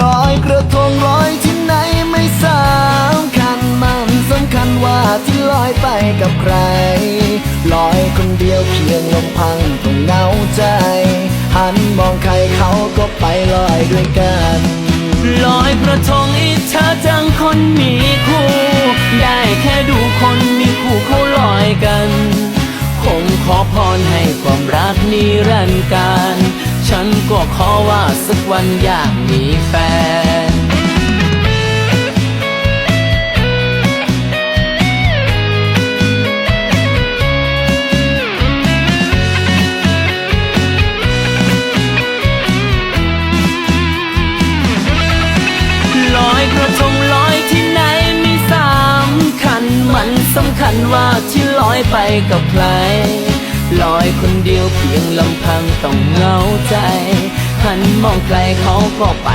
ลอยกระทงลอยที่ไหนไม่สำคัญมันสำคัญว่าที่ลอยไปกับใคร ลอยคนเดียวเพียงลำพังต้องเหงาใจ หันมองใครเขาก็ไปลอยด้วยกัน ลอยกระทงอิจฉาจังคนมีคู่ ได้แค่ดูคนมีคู่เขาลอยกัน คงขอพรให้ความรักนิรันดร์การ วันอยากมีแฟน ลอยกระทงลอยที่ไหนไม่สำคัญ มันสำคัญว่าที่ลอยไปกับใคร ลอยคนเดียวเพียงลำพังต้องเหงาใจ มองไกลเขาก็ไป